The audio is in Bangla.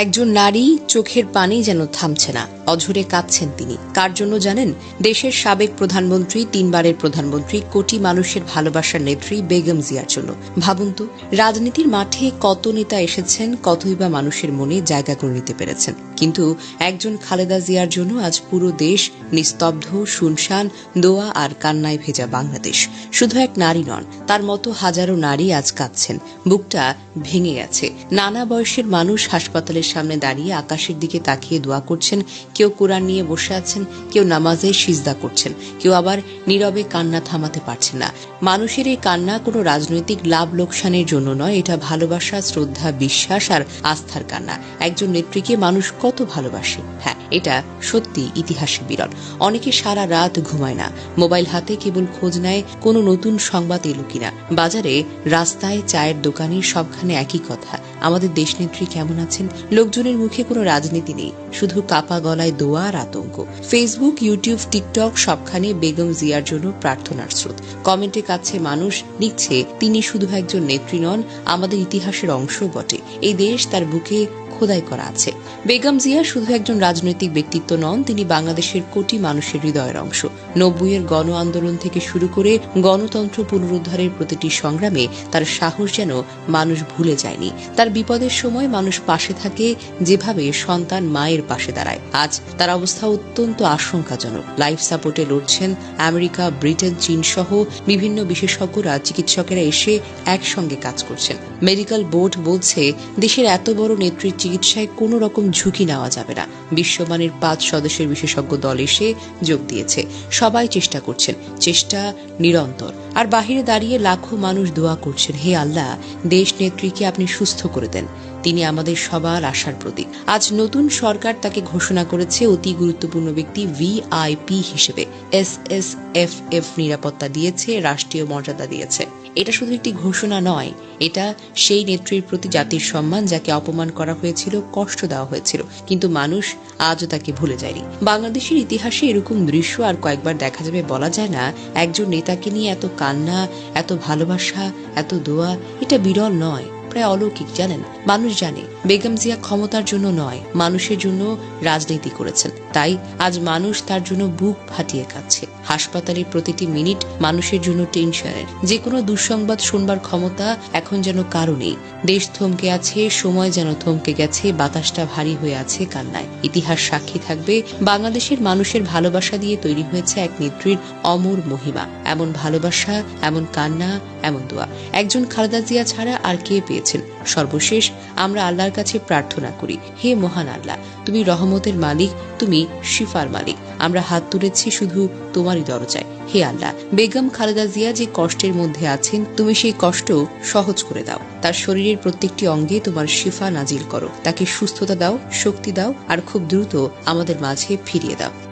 একজন নারী চোখের পানি যেন থামছে না। অঝরে কাঁদছেন তিনি। কার জন্য জানেন? দেশের সাবেক প্রধানমন্ত্রী, তিনবারের প্রধানমন্ত্রী, কোটি মানুষের ভালোবাসার নেত্রী বেগম জিয়ার জন্য। ভাবুন তো, রাজনীতির মাঠে কত নেতা এসেছেন, কতই বা মানুষের মনে জায়গা করে নিতে পেরেছেন। কিন্তু একজন খালেদা জিয়ার জন্য আজ পুরো দেশ নিস্তব্ধ, শুনশান, দোয়া আর কান্নায় ভেজা বাংলাদেশ। শুধু এক নারী নন, তার মতো হাজারো নারী আজ কাঁদছেন। বুকটা ভেঙে গেছে। নানা বয়সের মানুষ হাসপাতালের সামনে দাঁড়িয়ে আকাশের দিকে তাকিয়ে দোয়া করছেন কেউ কোরআন নিয়ে বসে আছেন, কেউ নামাজে সিজদা করছেন, কেউ আবার নীরবে কান্না থামাতে পারছেন না। মানুষের এই কান্না কোনো রাজনৈতিক লাভ লোকসানের জন্য নয়, এটা ভালোবাসা, শ্রদ্ধা, বিশ্বাস আর আস্থার কান্না। একজন নেত্রীকে মানুষ কত ভালোবাসে। হ্যাঁ এটা সত্যি ইতিহাসে বিরল। অনেকে সারা রাত ঘুমায় না। মোবাইল হাতে কেবল খোঁজ নেয় কোনো নতুন সংবাদ এলো কিনা। বাজারে রাস্তায় চায়ের দোকানে সবখানে একই কথা। আমাদের দেশনেত্রী কেমন আছেন? লোকজনের মুখে কোনো রাজনীতি নেই। শুধু কাপা গলায় দোয়া আর আতঙ্ক। ফেসবুক ইউটিউব টিকটক সবখানে বেগম জিয়ার জন্য প্রার্থনার স্রোত। কমেন্টে কাছে মানুষ, লিখছে, তিনি শুধু একজন নেত্রী নন, আমাদের ইতিহাসের অংশ বটে। এই দেশ তার বুকে খোদাই করা আছে। বেগম জিয়া শুধু একজন রাজনৈতিক ব্যক্তিত্ব নন, তিনি বাংলাদেশের কোটি মানুষের হৃদয়ের অংশ। নব্বইয়ের গণ আন্দোলন থেকে শুরু করে গণতন্ত্র পুনরুদ্ধারের প্রতিটি সংগ্রামে তার সাহস যেন মানুষ ভুলে যায়নি। তার বিপদের সময় মানুষ পাশে থাকে, যেভাবে সন্তান মায়ের পাশে দাঁড়ায়। আজ তার অবস্থা অত্যন্ত আশঙ্কাজনক। লাইফ সাপোর্টে লড়ছেন আমেরিকা, ব্রিটেন, চীন সহ বিভিন্ন বিশেষজ্ঞরা। চিকিৎসকেরা এসে একসঙ্গে কাজ করছেন। মেডিকেল বোর্ড বলছে, দেশের এত বড় নেত্রীর চিকিৎসায় কোনো রকম ঝুঁকি নেওয়া যাবে না। বিশ্বমানের পাঁচ সদস্যের বিশেষজ্ঞ দল এসে যোগ দিয়েছে। সবাই চেষ্টা করছেন। চেষ্টা নিরন্তর। আর বাহিরে দাঁড়িয়ে লাখো মানুষ দোয়া করছেন, হে আল্লাহ, দেশ নেত্রীকে আপনি সুস্থ করে দেন। তিনি আমাদের সবার আশার প্রতীক। আজ নতুন সরকার তাকে ঘোষণা করেছে অতি গুরুত্বপূর্ণ ব্যক্তি ভিআইপি হিসেবে। এস এস এফ এফ নিরাপত্তা দিয়েছে, রাষ্ট্রীয় মর্যাদা দিয়েছে। এটা শুধু একটি ঘোষণা নয় এটা সেই নেত্রীর প্রতি জাতির সম্মান যাকে অপমান করা হয়েছিল, কষ্ট দেওয়া হয়েছিল। কিন্তু মানুষ আজও তাকে ভুলে যায়নি। বাংলাদেশের ইতিহাসে এরকম দৃশ্য আর কয়েকবার দেখা যাবে বলা যায় না। একজন নেতাকে নিয়ে এত কান্না, এত ভালোবাসা, এত দোয়া, এটা বিরল নয়। প্রায় অলৌকিক, জানেন? মানুষ জানে, বেগম জিয়া ক্ষমতার জন্য নয়, মানুষের জন্য রাজনীতি করেছেন। তাই আজ মানুষ তার জন্য বুক ফাটিয়ে কাচ্ছে হাসপাতালের প্রতিটি মিনিট মানুষের জন্য টেনশনের। যে কোনো দুঃসংবাদ শুনবার ক্ষমতা এখন যেন কারও নেই। দেশ থমকে আছে, সময় যেন থমকে গেছে, বাতাসটা ভারী হয়ে আছে কান্নায়। ইতিহাস সাক্ষী থাকবে, বাংলাদেশের মানুষের ভালোবাসা দিয়ে তৈরি হয়েছে এক নেত্রীর অমর মহিমা। এমন ভালোবাসা, এমন কান্না, এমন দোয়া। একজন খালেদা জিয়া ছাড়া আর কে পেয়েছেন সর্বশেষ আমরা আল্লাহর কাছে প্রার্থনা করি, হে মহান আল্লাহ, তুমি রহমতের মালিক, তুমি শিফার মালিক। আমরা হাত তুলেছি শুধু তোমারই দরজায়। হে আল্লাহ, বেগম খালেদা জিয়া যে কষ্টের মধ্যে আছেন, তুমি সেই কষ্ট সহজ করে দাও। তার শরীরের প্রত্যেকটি অঙ্গে তোমার শিফা নাজিল করো। তাকে সুস্থতা দাও, শক্তি দাও, আর খুব দ্রুত আমাদের মাঝে ফিরিয়ে দাও।